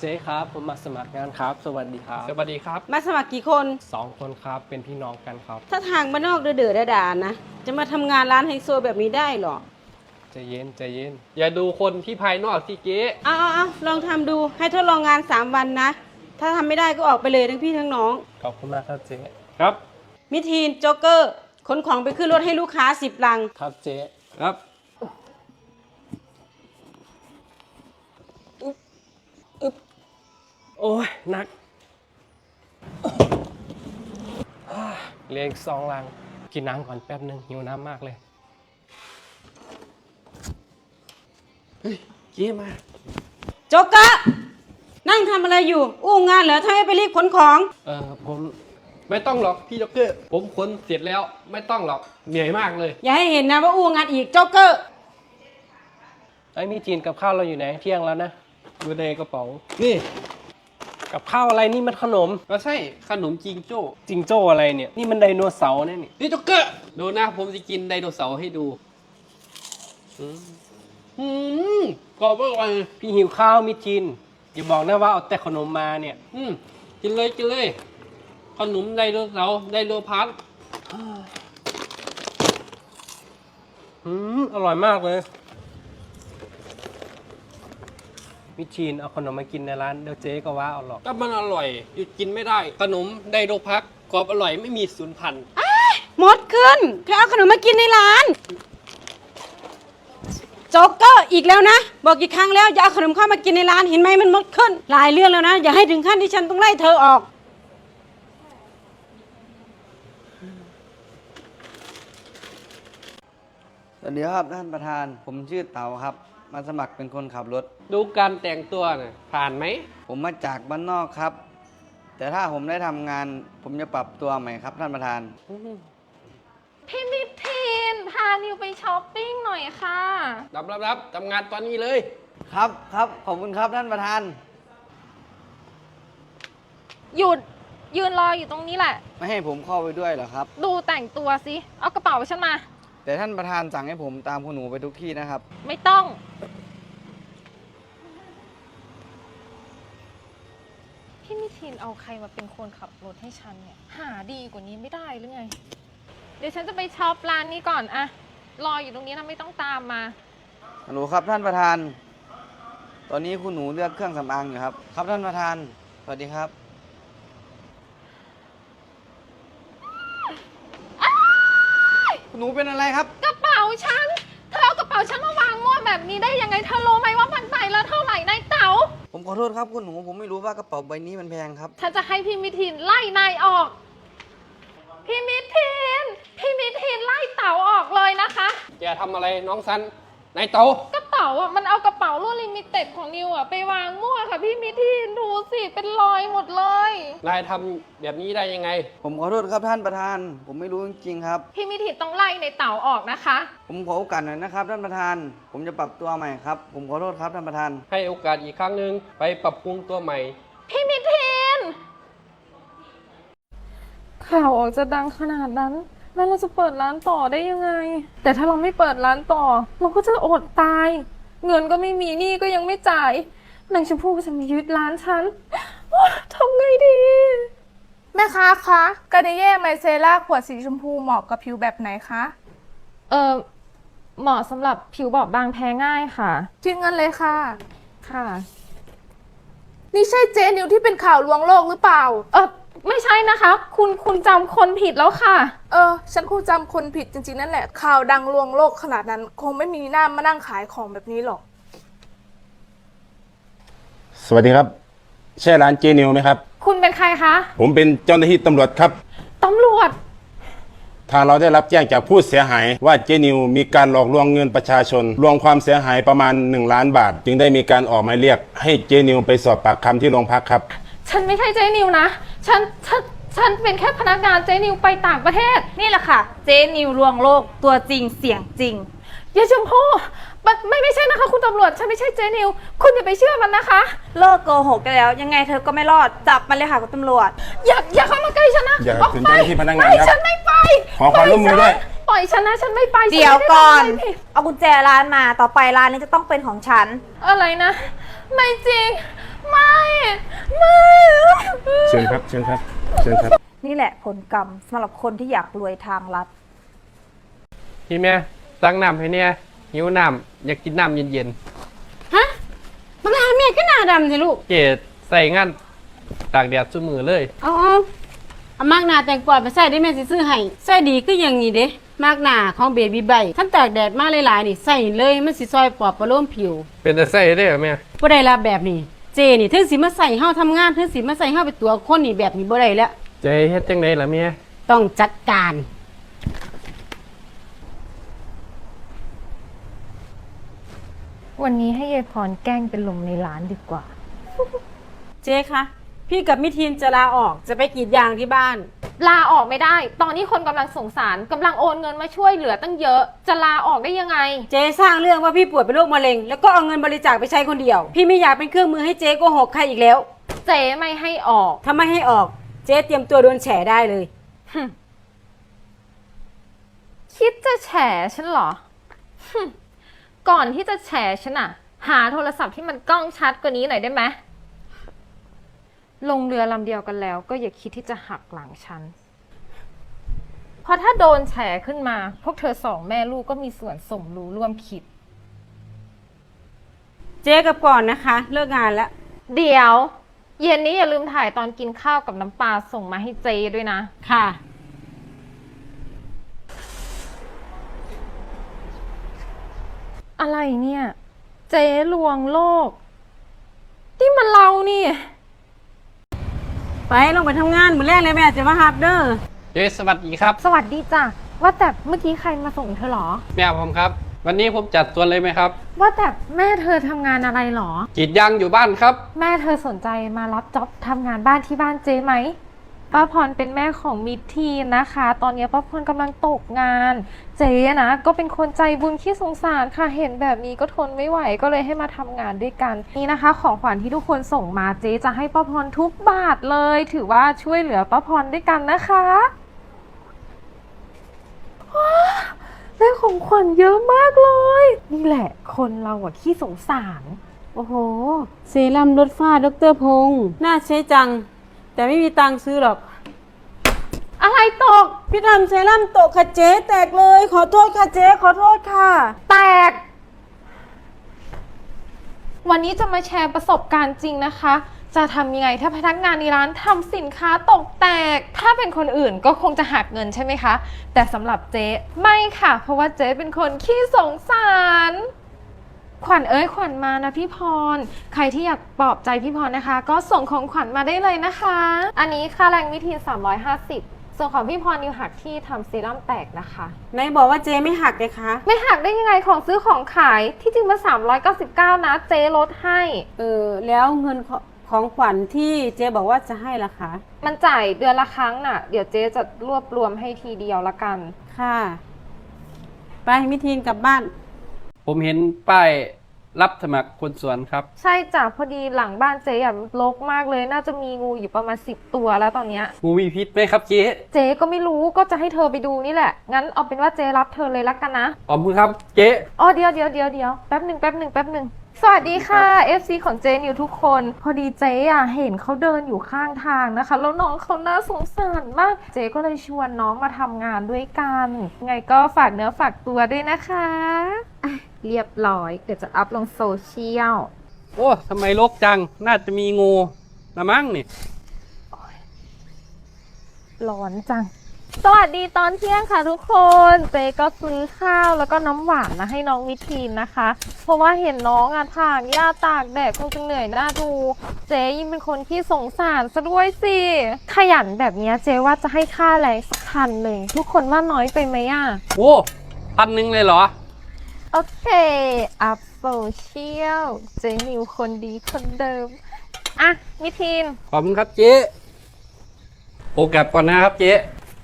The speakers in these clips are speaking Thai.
เจ๊ครับ ผมมาสมัครงานครับ สวัสดีครับสวัสดีครับมาสมัครกี่คน สองคนครับเป็นพี่น้องกันครับ ถ้าทางบ้านนอกเดือดๆด่าๆนะ จะมาทำงานร้านไฮโซแบบนี้ได้เหรอใจเย็นใจเย็น อย่าดูคนที่ภายนอกสิเจ๊เอาเอาเอาลองทำดูให้ทดลองงาน 3 วันนะ ถ้าทำไม่ได้ก็ออกไปเลยทั้งพี่ทั้งน้อง ขอบคุณมากครับเจ๊ครับ มิทีนโจ๊กเกอร์ขนของไปขึ้นรถให้ลูกค้า 10 ลัง ครับเจ๊ครับ โอ้ยหนักเหลี้ยงสองลัง กินน้ำก่อนแป๊บหนึ่งหิวน้ำมากเลยเจ๊มา โจ๊กเกอร์นั่งทำอะไรอยู่ อู้งานเหรอทำไมไปรีบขนของ เออผมไม่ต้องหรอกพี่จ็อกเกอร์ ผมขนเสร็จแล้วไม่ต้องหรอกเหนื่อยมากเลย อย่าให้เห็นนะว่าอู้งานอีกโจ๊กเกอร์ไอ้มีจีนกับข้าวเราอยู่ไหนเที่ยงแล้วนะอยู่ในกระเป๋า นี่ กับข้าวอะไรนี่มันขนม ก็ใช่ขนมจิงโจ้จิงโจ้อะไรเนี่ย นี่มันไดโนเสาร์เนี่ยนี่นี่จ็อกเกอร์ดูนะผมจะกินไดโนเสาร์ให้ดูอืมอืมกรอบอร่อยพี่หิวข้าวมีจีนอย่าบอกนะว่าเอาแต่ขนมมาเนี่ย อืมกินเลยกินเลย ขนมไดโนเสาร์ไดโนพัทอืมอร่อยมากเลย มิชีนเอาขนมมากินในร้านเดี๋ยวเจ๊ก็ว่าเอาหรอกก็มันอร่อย หยุดกินไม่ได้ ขนมไดโนพักกรอบอร่อยไม่มีสูญพันธุ์หมดขึ้นใครเอาขนมมากินในร้าน โจ๊กเกอร์อีกแล้วนะ บอกกี่ครั้งแล้วอย่าเอาขนมเข้ามากินในร้านเห็นไหมมันหมดขึ้น หลายเรื่องแล้วนะ อย่าให้ถึงขั้นที่ฉันต้องไล่เธอออก สวัสดีครับท่านประธาน ผมชื่อเต๋าครับ มาสมัครเป็นคนขับรถ ดูการแต่งตัวน่ะผ่านไหม ผมมาจากบ้านนอกครับ แต่ถ้าผมได้ทำงาน ผมจะปรับตัวใหม่ครับท่านประธาน พี่มิทีนพานิวไปช้อปปิ้งหน่อยค่ะ รับรับรับทำงานตอนนี้เลย ครับครับขอบคุณครับท่านประธาน หยุดยืนรออยู่ตรงนี้แหละ ไม่ให้ผมเข้าไปด้วยเหรอครับ ดูแต่งตัวสิ เอากระเป๋าฉันมา แต่ท่านประธานสั่งให้ผมตามคุณหนูไปทุกที่นะครับ ไม่ต้องพี่มิทีนเอาใครมาเป็นคนขับรถให้ฉันเนี่ย หาดีกว่านี้ไม่ได้หรือไง เดี๋ยวฉันจะไปช็อปร้านนี้ก่อนอะรออยู่ตรงนี้นะไม่ต้องตามมาฮัลโหลครับท่านประธาน ตอนนี้คุณหนูเลือกเครื่องสำอางอยู่ครับ ครับท่านประธาน สวัสดีครับ คุณ หนูเป็นอะไรครับ กระเป๋าฉัน เธอเอากระเป๋าฉันมาวางมั่วแบบนี้ได้ยังไง เธอรู้ไหมว่ามันใบละเท่าไหร่นายเต๋า ผมขอโทษครับคุณหนูผมไม่รู้ว่ากระเป๋าใบนี้มันแพงครับ ฉันจะให้พี่มิทินไล่นายออก พี่มิทิน พี่มิทินไล่เต๋าออกเลยนะคะ อย่าทำอะไรน้องซันนายโตกระเป๋าอะมันเอากระเป๋ารุ่นลิมิเต็ดของนิวอะไปวางมั่วค่ะพี่มิทินดูสิเป็นรอยหมดเลย นายทำแบบนี้ได้ยังไง ผมขอโทษครับท่านประธาน ผมไม่รู้จริงๆครับ พี่มิทินต้องไล่ในเต๋าออกนะคะ ผมขอโอกาสหน่อยนะครับท่านประธาน ผมจะปรับตัวใหม่ครับ ผมขอโทษครับท่านประธาน ให้โอกาสอีกครั้งหนึ่งไปปรับปรุงตัวใหม่ พี่มิทินข่าวออกจะดังขนาดนั้น แล้วเราจะเปิดร้านต่อได้ยังไง แต่ถ้าเราไม่เปิดร้านต่อ เราก็จะอดตาย เงินก็ไม่มีหนี้ก็ยังไม่จ่ายนางชมพู่ก็จะมายึดร้านฉันทำไงดี แม่ค้าคะกาเดเย่ไมเซล่าขวดสีชมพูเหมาะกับผิวแบบไหนคะเออเหมาะสำหรับผิวบอบบางแพ้ง่ายค่ะ คิดเงินเลยค่ะ ค่ะ นี่ใช่เจนิวที่เป็นข่าวลวงโลกหรือเปล่า เออ ไม่ใช่นะคะ คุณคุณจำคนผิดแล้วค่ะ เออ ฉันคงจำคนผิดจริงๆ นั่นแหละ ข่าวดังลวงโลกขนาดนั้น คงไม่มีหน้ามานั่งขายของแบบนี้หรอก สวัสดีครับ ใช่ร้านเจนิวไหมครับ คุณเป็นใครคะผมเป็นเจ้าหน้าที่ตำรวจครับ ตำรวจ ทางเราได้รับแจ้งจากผู้เสียหายว่าเจนิวมีการหลอกลวงเงินประชาชน รวมความเสียหายประมาณ 1 ล้านบาท จึงได้มีการออกหมายเรียก ให้เจนิวไปสอบปากคำที่โรงพักครับ ฉันไม่ใช่เจนิวนะ ฉันฉันฉันเป็นแค่พนักงานเจนิวไปต่างประเทศนี่แหละค่ะ เจนิวลวงโลกตัวจริงเสียงจริง ยายชมพู่ไม่ไม่ไม่ใช่นะคะ คุณตำรวจฉันไม่ใช่เจนิว คุณอย่าไปเชื่อมันนะคะ เลิกโกหกได้แล้ว ยังไงเธอก็ไม่รอดจับมันเลยค่ะคุณตำรวจ อย่าอย่าเข้ามาใกล้ฉันนะอย่าออกถึงไปเจ้าหน้าที่พนักงานไม่ครับฉันไม่ไปขอความร่วมมือด้วย ปล่อยฉันนะฉันไม่ไปฉัเดี๋ยวไม่ไก่อนทำอะไรผิดเอากุญแจร้านมาต่อไปร้านนี้จะต้องเป็นของฉัน อะไรนะ ไม่จริง ไม่ เชิญครับเชิญครับเชิญครับนี่แหละผลกรรมสำหรับคนที่อยากรวยทางลัด พี่แม่สั่งน้ำให้เนี่ยหิวน้ำอยากกินน้ำเย็นฮะบังลาแม่ก็หน้าดำสิลูก ๆเจใส่งานตากแดดซุ้มือเลย เอาเอาเอามากหนาแต่งกวาดไปใส่ได้แม่สิซื้อให้ใส่ดีก็ยังนี้เด้มากหนาของเบบี้ใบท่านตากแดดมาหลายๆนี่ใส่เลยมันสิซอยปลอบประโลมผิวเป็นแต่ใส่ได้เหรอแม่บ่ได้ละแบบนี้ เจนี่ถึงสิมาใส่เฮาทำงานถึงสิมาใส่เฮาเป็นตัวคนนี่แบบนี้บ่ได้แล้วเจเฮ็ดจังไดล่ะแม่ต้องจัดการ วันนี้ให้ยายพรแกล้งเป็นลมในร้านดีกว่า เจ๊คะพี่กับมิทีนจะลาออกจะไปกรีดยางที่บ้าน ลาออกไม่ได้ ตอนนี้คนกำลังสงสารกำลังโอนเงินมาช่วยเหลือตั้งเยอะ จะลาออกได้ยังไง เจ๊สร้างเรื่องว่าพี่ป่วยเป็นโรคมะเร็ง แล้วก็เอาเงินบริจาคไปใช้คนเดียว พี่ไม่อยากเป็นเครื่องมือให้เจ๊โกหกใครอีกแล้ว เจ๊ไม่ให้ออก ถ้าไม่ให้ออก เจ๊เตรียมตัวโดนแฉได้เลยคิดจะแฉฉันเหรอก่อนที่จะแฉฉันอะหาโทรศัพท์ที่มันกล้องชัดกว่านี้หน่อยได้ไหม ลงเรือลำเดียวกันแล้ว ก็อย่าคิดที่จะหักหลังฉัน เพราะถ้าโดนแฉขึ้นมา พวกเธอสองแม่ลูกก็มีส่วนสมรู้ร่วมคิด เจ๊กับก่อนนะคะ เลิกงานแล้ว เดี๋ยว เย็นนี้อย่าลืมถ่ายตอนกินข้าวกับน้ำปลาส่งมาให้เจด้วยนะ ค่ะ อะไรเนี่ย เจ๊ลวงโลกนี่มันเรานี่ ไปลงไปทำงานมือแรกเลยแม่จะมาฮับเด้อเจสวัสดีครับ สวัสดีจ้ะว่าแต่เมื่อกี้ใครมาส่งเธอเหรอ แม่ผมครับ วันนี้ผมจัดสวนเลยไหมครับว่าแต่แม่เธอทำงานอะไรเหรอ กรีดยางอยู่บ้านครับ แม่เธอสนใจมารับจ็อบทำงานบ้านที่บ้านเจ๊ไหม ป้าพรเป็นแม่ของมิตรทีนะคะ ตอนนี้ป้าพรกำลังตกงาน เจ๊นะก็เป็นคนใจบุญขี้สงสารค่ะ เห็นแบบนี้ก็ทนไม่ไหวก็เลยให้มาทำงานด้วยกัน นี่นะคะ ของขวัญที่ทุกคนส่งมาเจ๊จะให้ป้าพรทุกบาทเลย ถือว่าช่วยเหลือป้าพรด้วยกันนะคะว้าได้ของขวัญเยอะมากเลย นี่แหละ คนเราอะขี้สงสาร โอ้โห เซรั่มลดฝ้าดรพงษ์น่าใช้จัง แต่ไม่มีตังค์ซื้อหรอก อะไรตก พี่ทำเซรั่มตกค่ะเจ๊แตกเลย ขอโทษค่ะเจ๊ขอโทษค่ะ แตก วันนี้จะมาแชร์ประสบการณ์จริงนะคะ จะทำยังไงถ้าพนักงานในร้านทำสินค้าตกแตก ถ้าเป็นคนอื่นก็คงจะหักเงินใช่ไหมคะ แต่สำหรับเจ๊ไม่ค่ะ เพราะว่าเจ๊เป็นคนขี้สงสาร ขวัญเอ้ยขวัญมานะพี่พร ใครที่อยากปลอบใจพี่พรนะคะ ก็ส่งของขวัญมาได้เลยนะคะ อันนี้ค่าแรงวิธี350 ส่วนของพี่พรนิวหักที่ทำเซรั่มแตกนะคะ ไหนบอกว่าเจ๊ไม่หักเลยคะ ไม่หักได้ยังไงของซื้อของขายที่จริงมา 399 นะเจ๊ลดให้ เออแล้วเงินขของขวัญที่เจ๊บอกว่าจะให้ล่ะคะ มันจ่ายเดือนละครั้งน่ะ เดี๋ยวเจ๊จะรวบรวมให้ทีเดียวละกัน ค่ะ ไปมิทีนกลับบ้าน ผมเห็นป้ายรับสมัครคนสวนครับ ใช่จ้ะพอดีหลังบ้านเจ๊อะรกมากเลย น่าจะมีงูอยู่ประมาณ10ตัวแล้วตอนเนี้ย งูมีพิษไหมครับเจ๊เจ๊ก็ไม่รู้ก็จะให้เธอไปดูนี่แหละ งั้นเอาเป็นว่าเจ๊รับเธอเลยละกันนะ ขอบคุณครับเจ๊ อ๋อเดี๋ยวเดี๋ยวเดี๋ยวเดี๋ยวแป๊บหนึ่งแป๊บหนึ่งแป๊บหนึ่งสวัสดีค่ะ FC ของเจนิวทุกคน พอดีเจ๊อะเห็นเขาเดินอยู่ข้างทางนะคะ แล้วน้องเขาน่าสงสารมาก เจ๊ก็เลยชวนน้องมาทำงานด้วยกัน ไงก็ฝากเนื้อฝากตัวด้วยนะคะอะ เรียบร้อย เดี๋ยวจะอัพลงโซเชียล โอ้ทำไมรกจัง น่าจะมีงูละมั้งนี่ ร้อนจัง สวัสดีตอนเที่ยงค่ะทุกคนเจ๊ก็ซื้อข้าวแล้วก็น้ำหวานมาให้น้องวิทีนนะคะ เพราะว่าเห็นน้องอะถางหญ้าตากแดดคงจะเหนื่อยหน้าดู เจ๊ยิ่งเป็นคนที่สงสารซะด้วยสิ ขยันแบบเนี้ยเจ๊ว่าจะให้ค่าแรงสักพันหนึ่งทุกคนว่าน้อยไปไหมอะ โอ้พันหนึ่งเลยเหรอ โอเค อัพโซเชียล เจ๊นิวคนดีคนเดิม อะวิทีน ขอบคุณครับเจ๊โอกลับก่อนนะครับเจ๊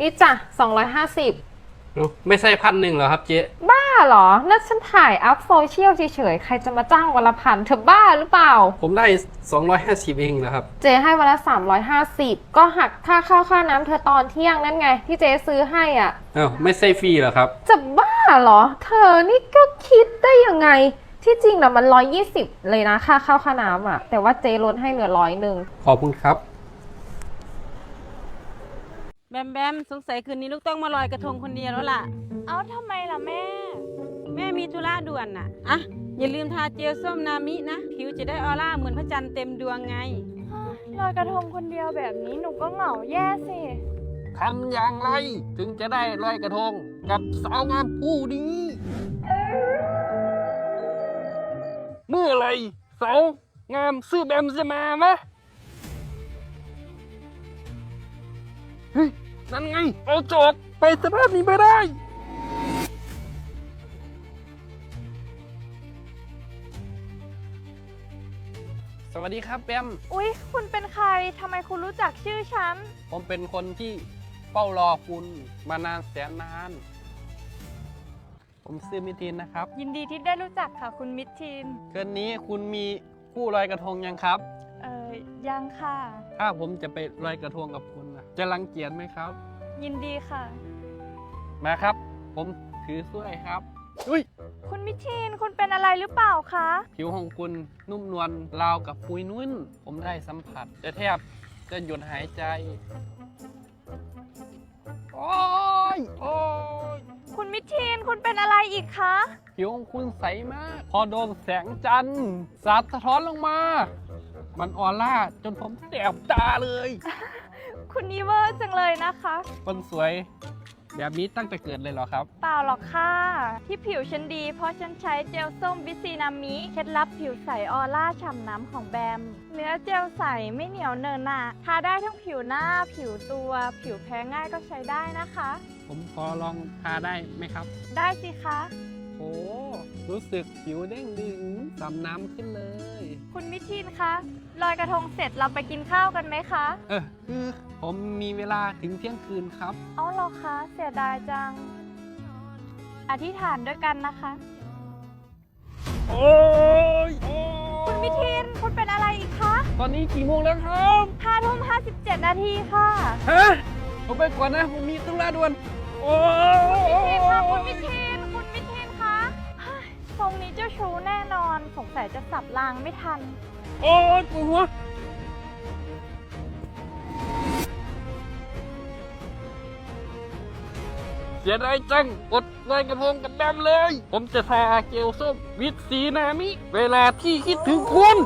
นี่จ้ะ250 เอ้าไม่ใช่พันหนึ่งเหรอครับเจ๊บ้าเหรอ นั่นฉันถ่ายอัพโซเชียลเฉยๆ ใครจะมาจ้างวันละพันเธอบ้าหรือเปล่า ผมได้ 250 เองนะครับ เจให้วันละ 350 ก็หักค่าข้าวค่าน้ำเธอตอนเที่ยงนั่นไง ที่เจซื้อให้อะอ้าวไม่ใช่ฟรีเหรอครับ จะบ้า เหรอ เธอนี่ก็คิดได้ยังไง ที่จริงนะมัน120เลยนะ ค่าข้าวค่าน้ำอะแต่ว่าเจลดให้เหลือร้อยหนึ่งขอบคุณครับ แบมแบมสงสัยคืนนี้ลูกต้องมาลอยกระทงคนเดียวแล้วล่ะ เอ้าทำไมล่ะแม่ แม่มีธุระด่วนน่ะอะอย่าลืมทาเจลส้มนามินะ ผิวจะได้ออร่าเหมือนพระจันทร์เต็มดวงไง ลอยกระทงคนเดียวแบบนี้หนูก็เหงาแย่สิ ทำอย่างไรถึงจะได้ลอยกระทงกับสาวงามผู้นี้ เมื่อไหรสาวงามซื้อแบมจะมามะเฮ้ยนั่นไง เอาจอกไปสภาพนี้ไม่ได้สวัสดีครับแบม อุ๊ย คุณเป็นใคร ทำไมคุณรู้จักชื่อฉัน ผมเป็นคนที่ เฝ้ารอคุณมานานแสนนาน ผมซื้อมิทีนนะครับ ยินดีที่ได้รู้จักค่ะคุณมิตรทีนคืนนี้คุณมีคู่ลอยกระทงยังครับ เอ่ยยังค่ะ ถ้าผมจะไปลอยกระทงกับคุณนะจะรังเกียจไหมครับ ยินดีค่ะ มาครับ ผมถือถ้วยครับอุ้ยคุณมิตรทีนคุณเป็นอะไรหรือเปล่าคะ ผิวของคุณนุ่มนวลราวกับปุยนุ่น ผมได้สัมผัส จะแทบจะหยุดหายใจ โอ้ยโอ้ยคุณมิตรทีนคุณเป็นอะไรอีกคะ ผิวของคุณใสมาก พอโดนแสงจันทร์สาดสะท้อนลงมา มันออร่าจนผมแสบตาเลย คุณนีเวอร์จังเลยนะคะ คนสวย แบบนี้ตั้งแต่เกิดเลยเหรอครับ เปล่าหรอกค่ะ ที่ผิวฉันดี เพราะฉันใช้เจลส้มวิซีนามิเคล็ดลับผิวใสออร่าฉ่ำน้ำของแบม เนื้อเจลใสไม่เหนียวเนินหนาทาได้ทั้งผิวหน้า ผิวตัว ผิวแพ้ง่ายก็ใช้ได้นะคะ ผมขอลองทาได้ไหมครับ ได้สิคะ โอ้รู้สึกผิวเด้งดึงสำน้ำขึ้นเลย คุณมิทินคะลอยกระทงเสร็จเราไปกินข้าวกันไหมคะ เออคือผมมีเวลาถึงเที่ยงคืนครับ เอาเหรอคะเสียดายจัง อธิษฐานด้วยกันนะคะ โอ้ยโอ้ยคุณมิทินคุณเป็นอะไรอีกคะตอนนี้กี่โมงแล้วครับห้าทุ่มห้าสิบเจ็ดนาทีค่ะ ฮะผมไปก่อนนะ ผมมีธุระด่วน โอ้ยมิทินคะคุณมิทินคุณมิทินคะเฮ้ย ทรงนี้เจ้าชู้แน่นอน สงสัยจะสับรางไม่ทัน โอ้ยปวดหัวเสียดายจังอดลอยกระทงกับแบมเลย ผมจะทาเกลส้มวิตสีนามิ เวลาที่คิดถึงคุณ